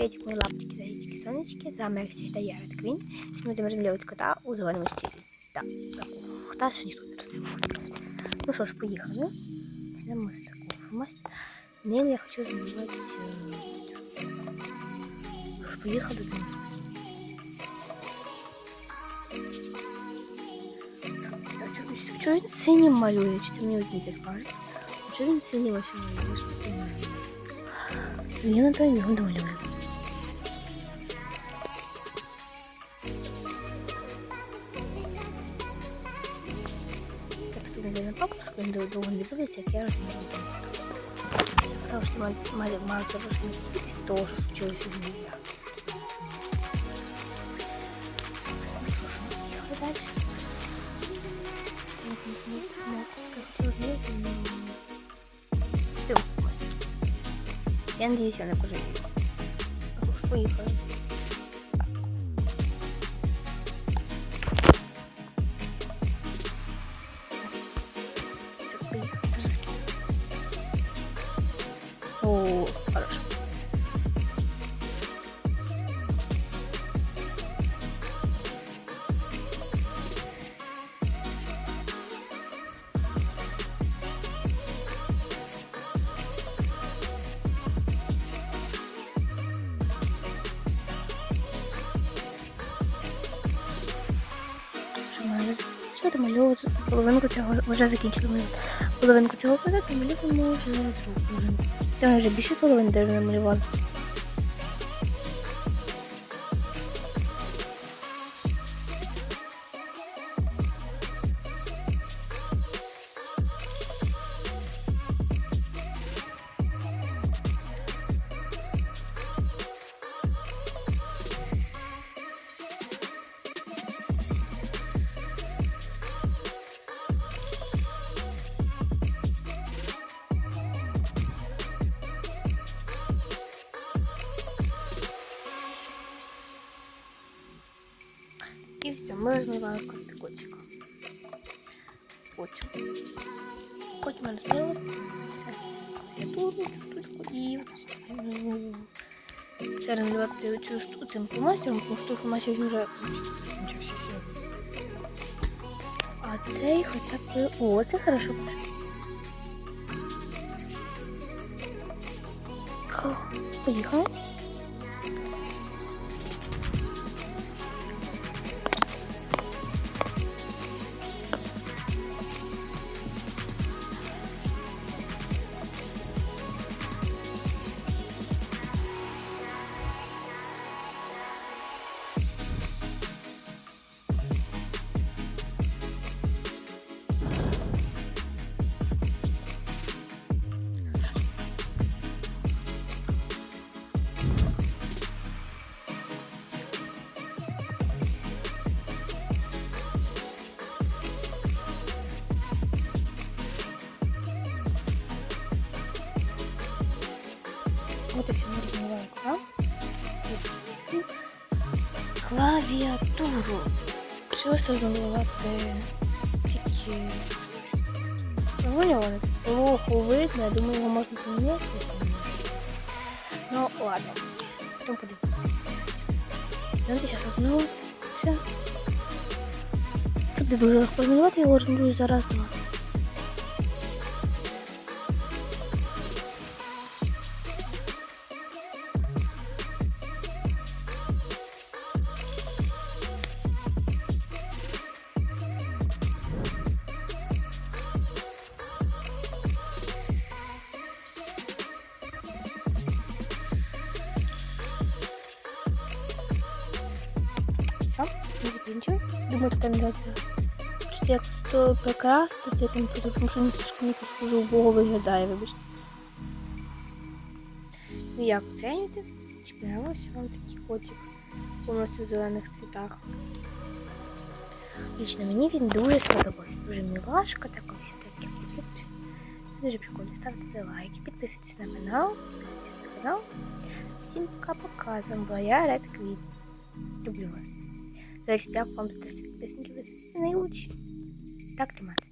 Приветик, мої лапочки, зайчики, сонечки. З вами як завжди я, Ред Квін. Сьогодні будемо розмальовувати кота у зеленому стилі. Так, такого кота ще ніхто не розмальовував. Ну що ж, поїхали. Йдемо з такого фомасті. Ним я хочу замалювати... е, Що ж, поїхали до нього. Чого він синім малює? Чи це мені одні так кажуть? Чого він синім ось малює? Що це малює? Я на то його долю. Так на что он долго не будет, як я размерила. Потому что мало того, что не спит, того, что случилось из меня. Поехали дальше. Я надіюсь, я не пожалію. Домальовувати? Половинку цього вже закінчили ми половинку цього кода, то малюємо вже другу половинку. Це вже більше половини даже намалювали. І все, ми розмалювали кот- котика. Котик. Котик ми розмалювали. Я тут, тут котів. Це розмалювати цю штуку цим фломастером, тому що фломастер вже закінчився. А цей хоча б... О, це хорошо. Поїхали. Вот и все мы размываем экран. Клавіатуру. Все розмалювати тільки. Доволі воно плохо видно, я думаю, його можна поміняти. Ну, ладно. Потім подивимося. Давайте зараз розмалюватися. Тут дуже легко розмалювати, його розмалюю за раз-два. Не закінчую. Думаю, тут не дати. Як то прикрасити цей комп'ютер, тому що він слишком дуже убого виглядає, вибачте. Ну як оцінюєте? Чи подобався вам такий котик повністю в зелених цвітах? Лично мені він дуже сподобався. Дуже мілашка, така ось таке. Дуже прикольно. Ставте лайки, підписуйтесь на канал, підписуйтесь на канал. Всім пока-пока. З вами була я, Ред Квіт. Люблю вас. Речі, дякую вам за 300 підписників. Ви. Так тримати.